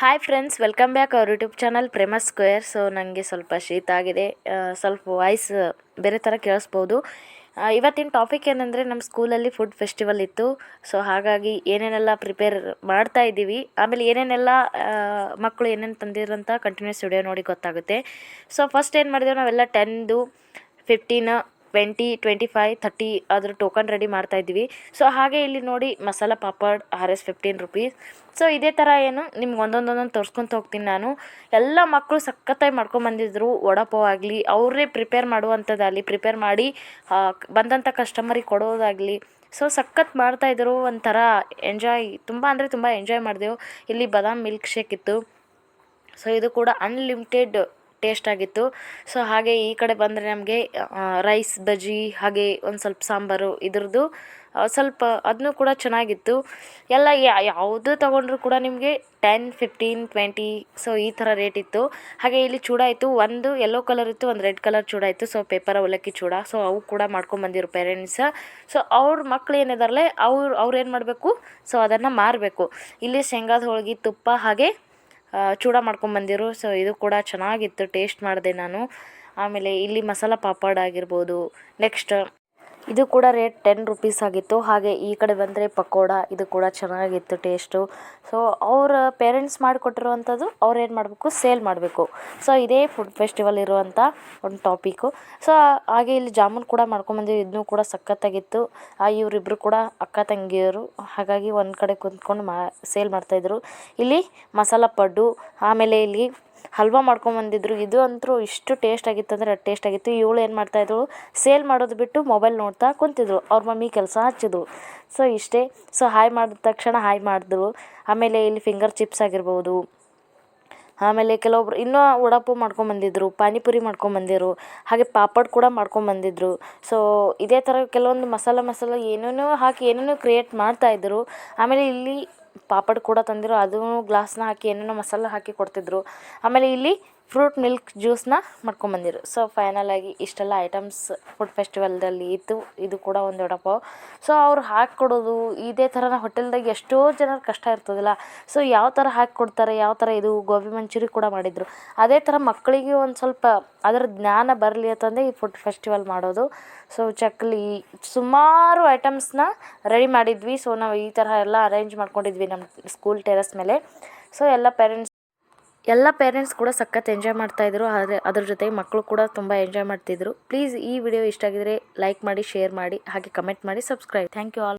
Hi friends welcome back ಅವ್ರ YouTube channel Prema square so ನನಗೆ ಸ್ವಲ್ಪ ಶೀತ ಆಗಿದೆ. ಸ್ವಲ್ಪ ವಾಯ್ಸ್ ಬೇರೆ ಥರ ಕೇಳಿಸ್ಬೋದು. ಇವತ್ತಿನ ಟಾಪಿಕ್ ಏನಂದರೆ ನಮ್ಮ ಸ್ಕೂಲಲ್ಲಿ ಫುಡ್ ಫೆಸ್ಟಿವಲ್ ಇತ್ತು. ಸೊ ಹಾಗಾಗಿ ಏನೇನೆಲ್ಲ ಪ್ರಿಪೇರ್ ಮಾಡ್ತಾ ಇದ್ದೀವಿ. ಆಮೇಲೆ ಏನೇನೆಲ್ಲ ಮಕ್ಕಳು ಏನೇನು ತಂದಿರೋಂಥ ಕಂಟಿನ್ಯೂಸ್ ವಿಡಿಯೋ ನೋಡಿ ಗೊತ್ತಾಗುತ್ತೆ. ಸೊ ಫಸ್ಟ್ ಏನು ಮಾಡಿದೆವು? ನಾವೆಲ್ಲ ಟೆನ್ದು fifteen twenty twenty five thirty ಅದ್ರ ಟೋಕನ್ ರೆಡಿ ಮಾಡ್ತಾ ಇದ್ದೀವಿ. ಸೊ ಹಾಗೆ ಇಲ್ಲಿ ನೋಡಿ masala papad R S fifteen rupees so ಇದೇ ಥರ ಏನು ನಿಮ್ಗೆ ಒಂದೊಂದೊಂದೊಂದು ಒಂದೊಂದು ತೋರಿಸ್ಕೊಂತ ಹೋಗ್ತೀನಿ ನಾನು. ಎಲ್ಲ ಮಕ್ಕಳು ಸಖತ್ತಾಗಿ ಮಾಡ್ಕೊಂಬಂದಿದ್ರು ವಡಪೋ ಆಗಲಿ, ಅವರೇ ಪ್ರಿಪೇರ್ ಮಾಡುವಂಥದ್ದಾಗಲಿ ಪ್ರಿಪೇರ್ ಮಾಡಿ ಬಂದಂಥ ಕಸ್ಟಮರಿಗೆ ಕೊಡೋದಾಗಲಿ. ಸೊ ಸಖತ್ ಮಾಡ್ತಾಯಿದ್ರು ಒಂಥರ ಎಂಜಾಯ್ ತುಂಬ ಅಂದರೆ ತುಂಬ ಎಂಜಾಯ್ ಮಾಡಿದೆವು. ಇಲ್ಲಿ ಬಾದಾಮ್ ಮಿಲ್ಕ್ ಶೇಕ್ ಇತ್ತು. ಸೊ ಇದು ಕೂಡ ಅನ್ಲಿಮಿಟೆಡ್ ಟೇಸ್ಟ್ ಆಗಿತ್ತು. ಸೊ ಹಾಗೆ ಈ ಕಡೆ ಬಂದರೆ ನಮಗೆ ರೈಸ್ ಬಜ್ಜಿ, ಹಾಗೆ ಒಂದು ಸ್ವಲ್ಪ ಸಾಂಬಾರು ಇದ್ರದ್ದು ಸ್ವಲ್ಪ ಅದನ್ನು ಕೂಡ ಚೆನ್ನಾಗಿತ್ತು. ಎಲ್ಲ ಯಾವುದು ತೊಗೊಂಡ್ರು ಕೂಡ ನಿಮಗೆ ಟೆನ್ ಫಿಫ್ಟೀನ್ ಟ್ವೆಂಟಿ ಸೊ ಈ ಥರ ರೇಟ್ ಇತ್ತು. ಹಾಗೆ ಇಲ್ಲಿ ಚೂಡ ಇತ್ತು ಒಂದು ಯೆಲ್ಲೋ ಕಲರ್ ಇತ್ತು, ಒಂದು ರೆಡ್ ಕಲರ್ ಚೂಡ ಇತ್ತು ಸೊ ಪೇಪರ್ ಅವಲಕ್ಕಿ ಚೂಡ. ಸೊ ಅವು ಕೂಡ ಮಾಡ್ಕೊಂಬಂದಿರು ಪೇರೆಂಟ್ಸ್ ಸೊ ಅವ್ರ ಮಕ್ಳು ಏನಿದಾರಲ್ಲೇ ಅವ್ರು ಅವ್ರು ಏನು ಮಾಡಬೇಕು? ಸೊ ಅದನ್ನು ಮಾರಬೇಕು. ಇಲ್ಲಿ ಶೇಂಗಾದ ಹೋಳಿಗೆ, ತುಪ್ಪ ಹಾಗೆ ಚೂಡ ಮಾಡ್ಕೊಂಬಂದಿರು ಸೊ ಇದು ಕೂಡ ಚೆನ್ನಾಗಿತ್ತು. ಟೇಸ್ಟ್ ಮಾಡಿದೆ ನಾನು. ಆಮೇಲೆ ಇಲ್ಲಿ ಮಸಾಲ ಪಾಪಡ್ ಆಗಿರ್ಬೋದು. ನೆಕ್ಸ್ಟ್ ಇದು ಕೂಡ ರೇಟ್ ಟೆನ್ ರುಪೀಸ್ ಆಗಿತ್ತು. ಹಾಗೆ ಈ ಕಡೆ ಬಂದರೆ ಪಕೋಡ, ಇದು ಕೂಡ ಚೆನ್ನಾಗಿತ್ತು ಟೇಸ್ಟು ಸೊ ಅವ್ರ ಪೇರೆಂಟ್ಸ್ ಮಾಡಿಕೊಟ್ಟಿರುವಂಥದ್ದು ಅವ್ರು ಏನು ಮಾಡಬೇಕು? ಸೇಲ್ ಮಾಡಬೇಕು. ಸೊ ಇದೇ ಫುಡ್ ಫೆಸ್ಟಿವಲ್ ಇರುವಂಥ ಒಂದು ಟಾಪಿಕ್ಕು ಸೊ ಹಾಗೆ ಇಲ್ಲಿ ಜಾಮೂನ್ ಕೂಡ ಮಾಡ್ಕೊಂಬಂದಿವಿ ಇದನ್ನು ಕೂಡ ಸಖತ್ತಾಗಿತ್ತು. ಆ ಇವರಿಬ್ಬರು ಕೂಡ ಅಕ್ಕ ತಂಗಿಯರು, ಹಾಗಾಗಿ ಒಂದು ಕಡೆ ಕುಂತ್ಕೊಂಡು ಮಾ ಸೇಲ್ ಮಾಡ್ತಾಯಿದ್ರು ಇಲ್ಲಿ ಮಸಾಲ ಪಡ್ಡು, ಆಮೇಲೆ ಇಲ್ಲಿ ಹಲ್ವಾ ಮಾಡ್ಕೊಂಬಂದಿದ್ರು ಇದು ಅಂತೂ ಇಷ್ಟು ಟೇಸ್ಟ್ ಆಗಿತ್ತು ಅಂದರೆ ಟೇಸ್ಟ್ ಆಗಿತ್ತು. ಇವಳು ಏನು ಮಾಡ್ತಾಯಿದ್ದಳು ಸೇಲ್ ಮಾಡೋದು ಬಿಟ್ಟು ಮೊಬೈಲ್ ನೋಡ್ತಾ ಕುಂತಿದ್ರು ಅವ್ರ ಮಮ್ಮಿ ಕೆಲಸ ಹಚ್ಚಿದ್ರು ಸೊ ಇಷ್ಟೇ. ಸೊ ಹಾಯ್ ಮಾಡಿದ ತಕ್ಷಣ ಹಾಯ್ ಮಾಡಿದ್ರು ಆಮೇಲೆ ಇಲ್ಲಿ ಫಿಂಗರ್ ಚಿಪ್ಸ್ ಆಗಿರ್ಬೋದು. ಆಮೇಲೆ ಕೆಲವೊಬ್ರು ಇನ್ನೂ ವಡಾಪಾವ್ ಮಾಡ್ಕೊಂಬಂದಿದ್ರು ಪಾನಿಪುರಿ ಮಾಡ್ಕೊಂಬಂದಿರು ಹಾಗೆ ಪಾಪಡ್ ಕೂಡ ಮಾಡ್ಕೊಂಬಂದಿದ್ರು ಸೊ ಇದೇ ಥರ ಕೆಲವೊಂದು ಮಸಾಲೆ ಮಸಾಲ ಏನೇನೋ ಹಾಕಿ ಏನೇನೋ ಕ್ರಿಯೇಟ್ ಮಾಡ್ತಾಯಿದ್ರು ಆಮೇಲೆ ಇಲ್ಲಿ ಪಾಪಡ್ ಕೂಡ ತಂದಿರು ಅದೂ ಗ್ಲಾಸ್ನ ಹಾಕಿ ಏನೇನೋ ಮಸಾಲ ಹಾಕಿ ಕೊಡ್ತಿದ್ದರು ಆಮೇಲೆ ಇಲ್ಲಿ ಫ್ರೂಟ್ ಮಿಲ್ಕ್ ಜ್ಯೂಸ್ನ ಮಾಡ್ಕೊಂಬಂದಿರು. ಸೊ ಫೈನಲ್ ಆಗಿ ಇಷ್ಟೆಲ್ಲ ಐಟಮ್ಸ್ ಫುಡ್ ಫೆಸ್ಟಿವಲ್ದಲ್ಲಿ ಇತ್ತು. ಇದು ಕೂಡ ಒಂದು ವಡಾಪಾವ್. ಸೊ ಅವ್ರು ಹಾಕ್ಕೊಡೋದು ಇದೇ ಥರ ಹೋಟೆಲ್ದಾಗ ಎಷ್ಟೋ ಜನರ ಕಷ್ಟ ಇರ್ತದಲ್ಲ. ಸೊ ಯಾವ ಥರ ಹಾಕ್ಕೊಡ್ತಾರೆ ಯಾವ ಥರ ಇದು ಗೋಬಿ ಮಂಚೂರಿ ಕೂಡ ಮಾಡಿದರು. ಅದೇ ಥರ ಮಕ್ಕಳಿಗೆ ಒಂದು ಸ್ವಲ್ಪ ಅದರ ಜ್ಞಾನ ಬರಲಿ ಅಂತಂದೇ ಈ ಫುಡ್ ಫೆಸ್ಟಿವಲ್ ಮಾಡೋದು. ಸೊ ಚಕ್ಲಿ, ಸುಮಾರು ಐಟಮ್ಸ್ನ ರೆಡಿ ಮಾಡಿದ್ವಿ. ಸೊ ನಾವು ಈ ಥರ ಎಲ್ಲ ಅರೇಂಜ್ ಮಾಡ್ಕೊಂಡಿದ್ವಿ ನಮ್ಮ ಸ್ಕೂಲ್ ಟೆರೆಸ್ ಮೇಲೆ. ಸೊ ಎಲ್ಲ ಪೇರೆಂಟ್ಸ್ ಎಲ್ಲ ಪೇರೆಂಟ್ಸ್ ಕೂಡ ಸಖತ್ ಎಂಜಾಯ್ ಮಾಡ್ತಾಯಿದ್ರು ಆದರೆ ಅದ್ರ ಜೊತೆ ಮಕ್ಕಳು ಕೂಡ ತುಂಬ ಎಂಜಾಯ್ ಮಾಡ್ತಿದ್ರು. ಪ್ಲೀಸ್ ಈ ವಿಡಿಯೋ ಇಷ್ಟ ಆಗಿದ್ರೆ ಲೈಕ್ ಮಾಡಿ ಶೇರ್ ಮಾಡಿ, ಹಾಗೆ ಕಮೆಂಟ್ ಮಾಡಿ ಸಬ್ಸ್ಕ್ರೈಬ್ ಥ್ಯಾಂಕ್ ಯು ಆಲ್